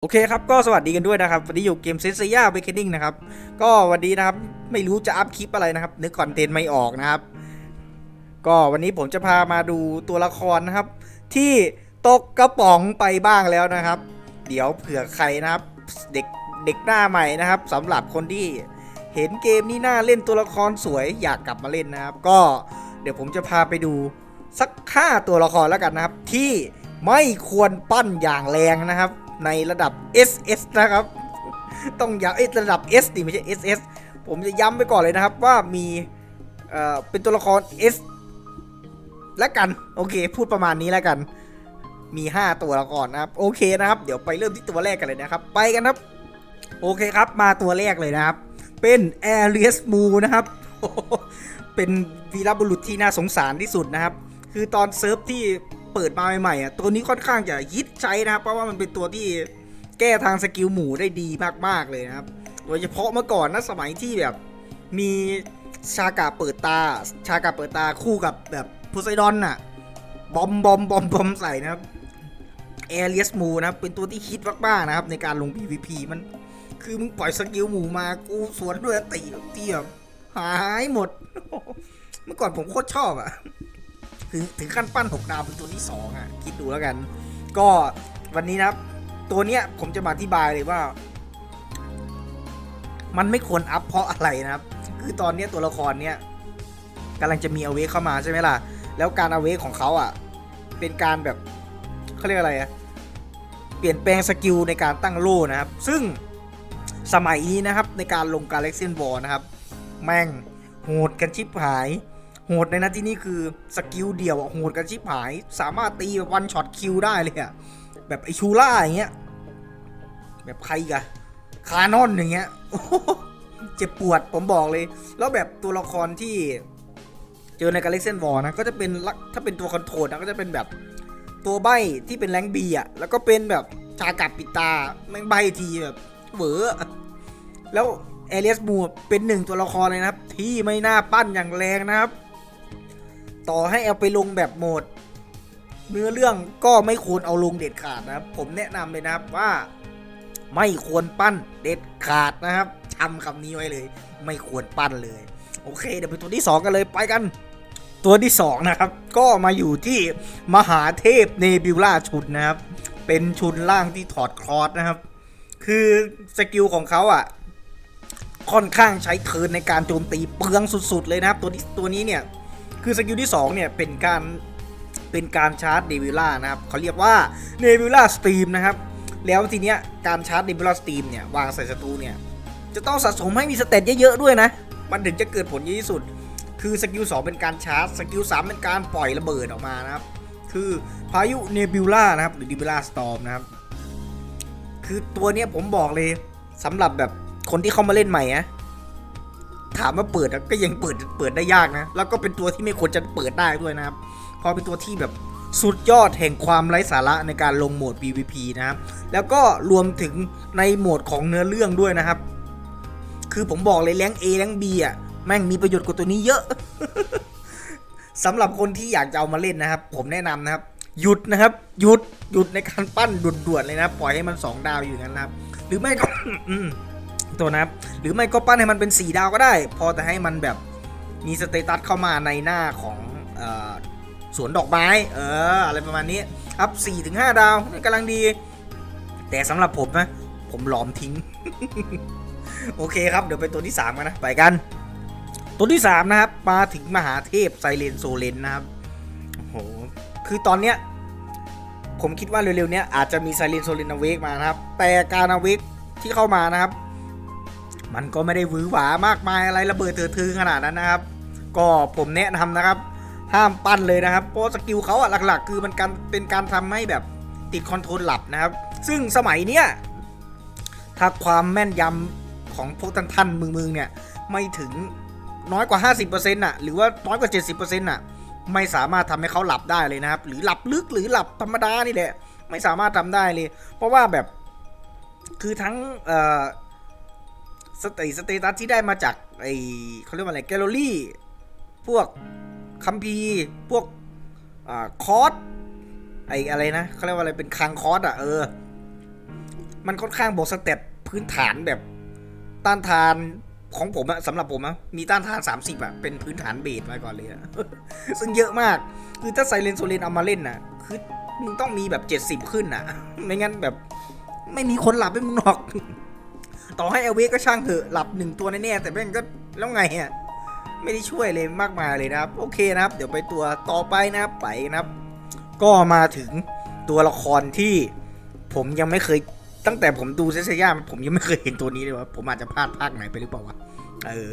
โอเคครับ ก็สวัสดีกันด้วยนะครับ วันนี้อยู่เกมเซนเซียเบคเนิ่งนะครับ ก็วันนี้นะครับ ไม่รู้จะอัพคลิปอะไรนะครับ นึกคอนเทนต์ไม่ออกนะครับ ก็วันนี้ผมจะพามาดูตัวละครนะครับ ที่ตกกระป๋องไปบ้างแล้วนะครับ เดี๋ยวเผื่อใครนะครับ เด็กเด็กหน้าใหม่นะครับสำหรับคนที่เห็นเกมนี้น่าเล่นตัวละครสวยอยากกลับมาเล่นนะครับ ก็เดี๋ยวผมจะพาไปดูสักห้าตัวละครแล้วกันนะครับ ที่ไม่ควรปั้นอย่างแรงนะครับ ในระดับ SS นะครับ ต้องย้ำเอ้ระดับ S ดิไม่ใช่ SS ผมจะย้ำไปก่อนเลยนะครับว่ามีเอ่อเป็นตัวละคร S แล้วกัน โอเค พูดประมาณนี้แล้วกัน มี 5 ตัวละครนะครับ โอเคนะครับ เดี๋ยวไปเริ่มที่ตัวแรกกันเลยนะครับ ไปกันครับ โอเคครับมาตัวแรกเลยนะครับ เป็น a r i u s m o นะครับ เป็นวีรบุรุษที่น่าสงสารที่สุดนะครับ คือตอนเซิร์ฟที่ เปิดมาใหม่ๆอะตัวนี้ค่อนข้างจะฮิตใช้นะครับ เพราะว่ามันเป็นตัวที่แก้ทางสกิลหมูได้ดีมากๆเลยนะครับโดยเฉพาะเมื่อก่อนนะสมัยที่แบบมีชากาเปิดตา ชากาเปิดตาคู่กับแบบโพไซดอนน่ะบอมบอมบอมบอมใส่นะครับแอเรียสมูนะครับเป็นตัวที่ฮิตมากๆนะครับ ในการลง PVP มันคือมึงปล่อยสกิลหมูมากูสวนด้วยตีตีแบบหายหมด เมื่อก่อนผมโคตรชอบอะ ถึงถึงขั้นปั้นหกดาวเป็นตัวที่สองอะคิดดูแล้วกัน ก็วันนี้นะครับตัวเนี้ยผมจะมาอธิบายเลยว่า มันไม่ควรอัพเพราะอะไรนะครับ คือตอนเนี้ยตัวละครเนี้ยกำลังจะมีอเวกเข้ามาใช่ไหมล่ะ แล้วการอเวกของเขาอะ เป็นการแบบเขาเรียกอะไรอะเปลี่ยนแปลงสกิลในการตั้งโล่นะครับ ซึ่งสมัยนี้นะครับในการลงการเล็กเซนบอลนะครับ แม่งโหดกันชิบหาย โหดในนัดที่นี่คือสกิลเดียวอะโหดกันชิบหาย สามารถตีแบบวันช็อตคิวได้เลยอะแบบไอชูล่าอย่างเงี้ย แบบใครกะคานอนอย่างเงี้ยโอ้โหเจ็บปวดผมบอกเลย แล้วแบบตัวละครที่เจอในกาเล็กเซนวอร์นะก็จะเป็นลักถ้าเป็นตัวคอนโทรลนะก็จะเป็นแบบตัวใบที่เป็นแรงบีอะแล้วก็เป็นแบบชากับปิดตาแม่งใบทีแบบเหวอแล้วเอเลียสมูเป็นหนึ่งตัวละครเลยนะครับ ที่ไม่น่าปั้นอย่างแรงนะครับ ต่อให้เอาไปลงแบบโหมด เนื้อเรื่องก็ไม่ควรเอาลงเด็ดขาดนะครับ ผมแนะนำเลยนะครับว่า ไม่ควรปั้นเด็ดขาดนะครับจำคำนี้ไว้เลย ไม่ควรปั้นเลย โอเค เดี๋ยวไปตัวที่ 2 กันเลยไปกัน ตัวที่ 2 นะครับ ก็มาอยู่ที่มหาเทพเนบิวล่าชุดนะครับ เป็นชุดล่างที่ถอดคลอสนะครับ คือสกิลของเขาอะค่อนข้างใช้เทินในการโจมตีเปลืองสุด ๆ เลยนะครับ ตัวนี้ตัวนี้เนี่ย คือสกิลที่2เนี่ยเป็นการเป็นการชาร์จเนบิล่านะครับเขาเรียกว่าเนบิล่าสตรีมนะครับแล้วทีเนี้ยการชาร์จเนบิล่าสตรีมเนี่ยวางใส่ศัตรูเนี่ยจะต้องสะสมให้มีสเตตเยอะๆด้วยนะมันถึงจะเกิดผลเยอะที่สุด คือสกิล2เป็นการชาร์จสกิล3เป็นการปล่อยระเบิดออกมานะครับคือพายุเนบิวล่านะครับหรือ n นบิล่าสตอมนะครับคือตัวเนี้ยผมบอกเลยสำหรับแบบคนที่เข้ามาเล่นใหม่อะ ถามว่าเปิดก็ยังเปิดเปิดได้ยากนะ แล้วก็เป็นตัวที่ไม่ควรจะเปิดได้ด้วยนะครับเพราะเป็นตัวที่แบบสุดยอดแห่งความไร้สาระในการลงโหมด PVP นะครับ แล้วก็รวมถึงในโหมดของเนื้อเรื่องด้วยนะครับ คือผมบอกเลยแรง A แรง B อะแม่งมีประโยชน์กว่าตัวนี้เยอะสำหรับคนที่อยากจะเอามาเล่นนะครับ ผมแนะนำนะครับ หยุดนะครับ หยุดหยุดในการปั้นด่วนๆเลยนะ ปล่อยให้มัน2ดาวอยู่นั้นนะครับ หรือไม่ก็ ตัวนะครับ หรือไม่ก็ปั้นให้มันเป็น 4 ดาวก็ได้ พอแต่ให้มันแบบมีสเตตัสเข้ามาในหน้าของออสวนดอกไม้ เออ อะไรประมาณนี้ อัพ4ถึง5ดาวกำลังดี แต่สำหรับผมนะ ผมหลอมทิ้ง โอเคครับ เดี๋ยวไปตัวที่ 3 กันนะ ไปกัน ตัวที่ 3 นะครับ มาถึงมหาเทพไซเลนโซเลนนะครับ โอ้โห คือตอนเนี้ย ผมคิดว่าเร็วๆเนี้ยอาจจะมีไซเลนโซเลนอเวกมานะครับ แต่การอเวกที่เข้ามานะครับ มันก็ไม่ได้หวือหวามากมายอะไรระเบิดเถื่อทือขนาดนั้นนะครับ ก็ผมแนะนำนะครับ ห้ามปั้นเลยนะครับ เพราะสกิลเขาอะหลักๆ คือมันการเป็นการทำให้แบบติดคอนโทรลหลับนะครับ ซึ่งสมัยเนี้ยถ้าความแม่นยำของพวกท่านท่านมึงๆเนี่ยไม่ถึงน้อยกว่า 50%น่ะหรือว่าน้อยกว่า 70%น่ะไม่สามารถทำให้เขาหลับได้เลยนะครับ หรือหลับลึกหรือหลับธรรมดานี่แหละ ไม่สามารถทำได้เลย เพราะว่าแบบคือทั้งเอ่อ สเตสเตตัสที่ได้มาจากไอเขาเรียกว่าอะไรแกลเลอรี่ พวกคัมภีร์พวกอ่าคอร์สไออะไรนะเขาเรียกว่าอะไรเป็นคังคอร์สอะเออ มันค่อนข้างบอกสเต็ปพื้นฐานแบบต้านทานของผมอะสำหรับผมอะมีต้านทาน 30อะเป็นพื้นฐานเบสมาก่อนเลยอะซึ่งเยอะมาก คือถ้าไซเลนโซเลนเอามาเล่นน่ะคือมึงต้องมีแบบ 70 ขึ้นน่ะไม่งั้นแบบไม่มีคนหลับให้มึงหรอก ต่อให้เอเวก็ช่างเถอะหลับหนึ่งตัวแน่ๆแต่แม่งก็แล้วไงอะไม่ได้ช่วยเลยมากมายเลยนะครับ โอเคนะครับ เดี๋ยวไปตัวต่อไปนะครับไปนะครับ ก็มาถึงตัวละครที่ผมยังไม่เคยตั้งแต่ผมดูเซซย่าผมยังไม่เคยเห็นตัวนี้เลยว่าผมอาจจะพลาดภาคไหนไปหรือเปล่าวะเออ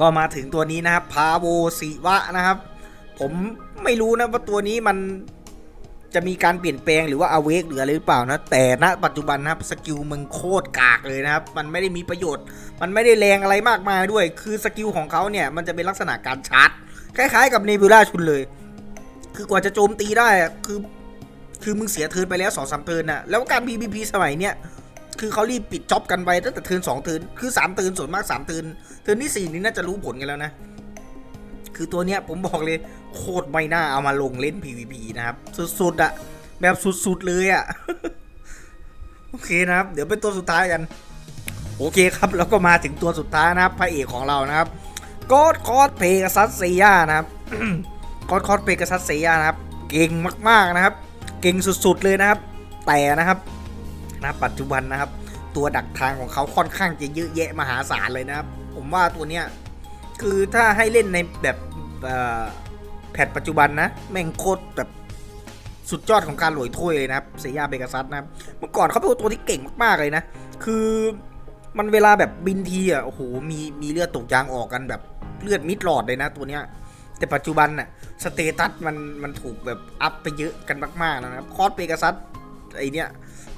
ก็มาถึงตัวนี้นะครับพาโวศิวะนะครับ ผมไม่รู้นะว่าตัวนี้มัน จะมีการเปลี่ยนแปลงหรือว่าอเวกหรืออะไรหรือเปล่านะ แต่ณปัจจุบันนะครับสกิลมึงโคตรกากเลยนะครับ มันไม่ได้มีประโยชน์ มันไม่ได้แรงอะไรมากมายด้วย คือสกิลของเขาเนี่ย มันจะเป็นลักษณะการชาร์จ คล้ายๆ กับเนบิวล่าชุนเลย คือกว่าจะโจมตีได้คือ คือมึงเสียเทินไปแล้วสองสามเทินนะแล้วการ PVP สมัยเนี้ยคือเขารีบปิดจ็อบกันไปตั้งแต่เทินสองเทินคือสามเทินส่วนมากสามเทินเทินที่สี่นี่น่าจะรู้ผลกันแล้วนะ คือตัวเนี้ยผมบอกเลย โคตรไม่น่าเอามาลงเล่น PVP นะครับ สุดๆอะแบบสุดๆเลยอะโอเคนะครับ เดี๋ยวเป็นตัวสุดท้ายกัน โอเคครับแล้วก็มาถึงตัวสุดท้ายนะครับพระเอกของเรานะครับกอดคอสเพกัสัสเซียนะครับกอดคอสเพกัสัสเซียนะครับ เก่งมากๆนะครับ เก่งสุดๆเลยนะครับ แต่นะครับนะปัจจุบันนะครับ ตัวดักทางของเขาค่อนข้างจะเยอะแยะมหาศาลเลยนะครับ ผมว่าตัวเนี้ยคือถ้าให้เล่นในแบบเอ่อ แพทปัจจุบันนะ แม่งโคตรแบบสุดยอดของการหลอยถ้วยเลยนะครับเซียาเบกัสัสนะเมื่อก่อนเขาเป็นตัวที่เก่งมากๆเลยนะ คือมันเวลาแบบบินทีอะโอ้โหมีมีเลือดตกยางออกกันแบบเลือดมิดหลอดเลยนะตัวเนี้ยแต่ปัจจุบันน่ะสเตตัสมันมันถูกแบบอัพไปเยอะกันมากๆแล้วนะครับคอสเปกัสัสไอเนี้ย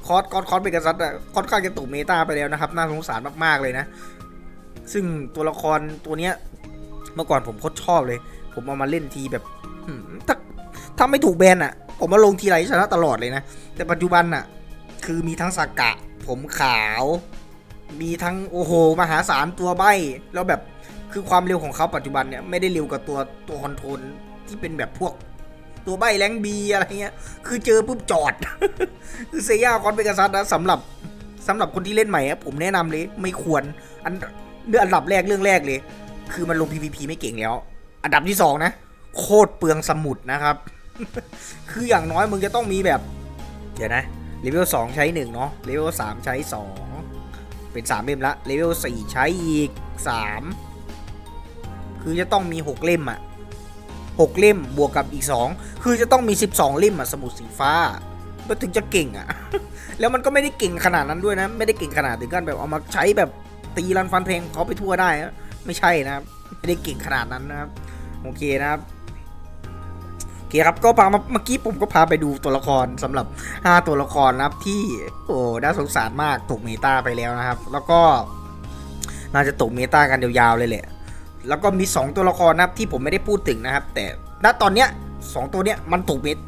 คอสคอสคอสเปกัสัสอะค่อนข้างจะตกเมตาไปแล้วนะครับน่าสงสารมากๆเลยนะ ซึ่งตัวละครตัวเนี้ยเมื่อก่อนผมโคตรชอบเลย ผมเอามาเล่นทีแบบถ้าถ้าไม่ถูกแบนอะ ผมมาลงทีไรชนะตลอดเลยนะ แต่ปัจจุบันน่ะ คือมีทั้งสากะ ผมขาว มีทั้งโอ้โห มหาศาลตัวใบ แล้วแบบคือความเร็วของเขาปัจจุบันเนี่ยไม่ได้เร็วกับตัวตัวคอนโทรลที่เป็นแบบพวกตัวใบแรงบีอะไรเงี้ย คือเจอปุ๊บจอด คือเซียาคอนเบกัสัสนะสำหรับสำหรับคนที่เล่นใหม่ผมแนะนำเลย ไม่ควร อันเรื่องอันดับแรกเรื่องแรกเลย คือมันลง PVP ไม่เก่งแล้ว อันดับที่สองนะ โคตรเปลืองสมุดนะครับ คืออย่างน้อยมึงจะต้องมีแบบ เดี๋ยวนะเลเวล2ใช้1เนาะเลเวล3ใช้2เป็น3เล่มละเลเวล4ใช้อีก3คือจะต้องมี6เล่มอะ6เล่มบวกกับอีก2คือจะต้องมี12เล่มอะสมุดสีฟ้ามันถึงจะเก่งอะแล้วมันก็ไม่ได้เก่งขนาดนั้นด้วยนะ ไม่ได้เก่งขนาดถึงกันแบบเอามาใช้แบบตีรันฟันเพลงเขาไปทั่วได้ ไม่ใช่นะครับไม่ได้เก่งขนาดนั้นนะครับ โอเคนะครับโอเคครับก็พามาเมื่อกี้ผมก็พาไปดูตัวละครสำหรับ 5 ตัวละครนะครับที่โอ้น่าสงสารมากตกเมตาไปแล้วนะครับ แล้วก็น่าจะตกเมตากันยาวๆเลยแหละแล้วก็มี 2 ตัวละครนะครับที่ผมไม่ได้พูดถึงนะครับ แต่ณตอนเนี้ยสองตัวเนี้ยมันตกเมต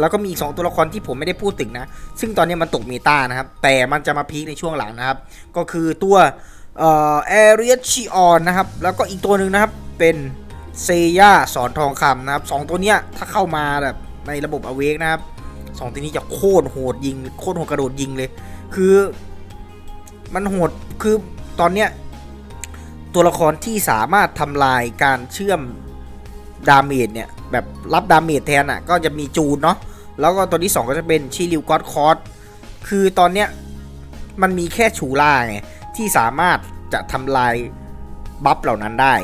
แล้วก็มีอีกสองตัวละครที่ผมไม่ได้พูดถึงนะ ซึ่งตอนนี้มันตกเมตานะครับ แต่มันจะมาพีคในช่วงหลังนะครับ ก็คือตัวเอ่อแอเรียชิออนนะครับ แล้วก็อีกตัวหนึ่งนะครับ เป็น เซย่าสอนทองคำนะครับสองตัวเนี้ยถ้าเข้ามาแบบในระบบอเวกนะครับสองตัวนี้จะโคตรโหดยิงโคตรโหดกระโดดยิงเลย คือมันโหดคือตอนเนี้ยตัวละครที่สามารถทำลายการเชื่อมดาเมจเนี่ยแบบรับดาเมจแทนอะก็จะมีจูนเนาะแล้วก็ตัวที่ 2 ก็จะเป็นชิริวกอดคอร์สคือตอนเนี้ยมันมีแค่ชูล่าไงที่สามารถจะทำลายบัฟเหล่านั้นได้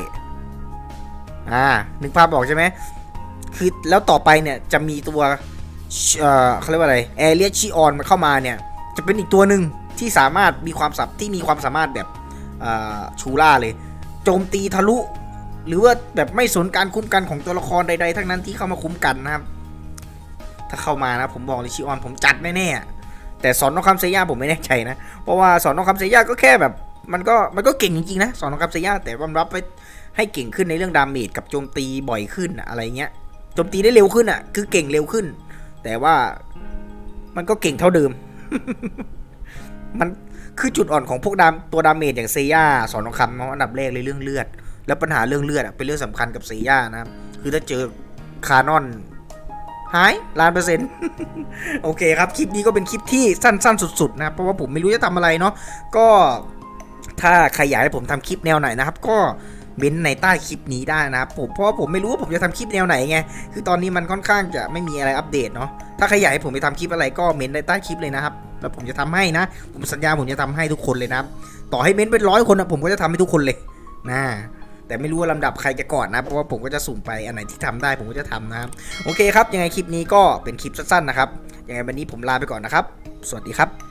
อ่านึกภาพบอกใช่ไหมคือแล้วต่อไปเนี่ยจะมีตัวเอ่อเขาเรียกว่าอะไรแอเรียชิออนมันเข้ามาเนี่ย จะเป็นอีกตัวหนึ่งที่สามารถมีความสับที่มีความสามารถแบบชูล่าเลย โจมตีทะลุ หรือว่าแบบไม่สนการคุ้มกันของตัวละครใดๆ ทั้งนั้นที่เข้ามาคุ้มกันนะครับ ถ้าเข้ามานะผมบอกเลยชิออนผมจัดแน่ๆแต่สอนนองคำเซียาผมไม่แน่ใจนะ เพราะว่าสอนนองคำเซียาก็แค่แบบ มันก็มันก็เก่งจริงๆนะสอนนองคำเซียาแต่มันรับไป ให้เก่งขึ้นในเรื่องดาเมจกับโจมตีบ่อยขึ้นอะไรเงี้ยโจมตีได้เร็วขึ้นอะ คือเก่งเร็วขึ้น แต่ว่ามันก็เก่งเท่าเดิม มันคือจุดอ่อนของพวกดามตัวดาเมจอย่างเซย่าสอนทองคำเนาอันดับแรกเลยเรื่องเลือด แล้วปัญหาเรื่องเลือดอะเป็นเรื่องสำคัญกับเซย่านะครับ คือถ้าเจอคานอนหายล้านเปอร์เซ็นต์โอเคครับ คลิปนี้ก็เป็นคลิปที่สั้น ๆ สุด ๆ นะครับ เพราะว่าผมไม่รู้จะทำอะไรเนาะก็ถ้าใครอยากให้ผมทำคลิปแนวไหนนะครับ ก็ เม้นในใต้คลิปนี้ได้นะครับผมเพราะว่าผมไม่รู้ว่าผมจะทำคลิปแนวไหนไงคือตอนนี้มันค่อนข้างจะไม่มีอะไรอัปเดตเนาะถ้าใครอยากให้ผมไปทำคลิปอะไรก็เม้นในใต้คลิปเลยนะครับแล้วผมจะทำให้นะ ผมสัญญาผมจะทำให้ทุกคนเลยนะครับต่อให้เม้นเป็นร้อยคนนะผมก็จะทำให้ทุกคนเลยนะแต่ไม่รู้ว่าลำดับใครจะก่อนนะ เพราะว่าผมก็จะสุ่มไปอันไหนที่ทำได้ผมก็จะทำนะครับ โอเคครับ ยังไงคลิปนี้ก็เป็นคลิปสั้นๆนะครับ ยังไงวันนี้ผมลาไปก่อนนะครับ สวัสดีครับ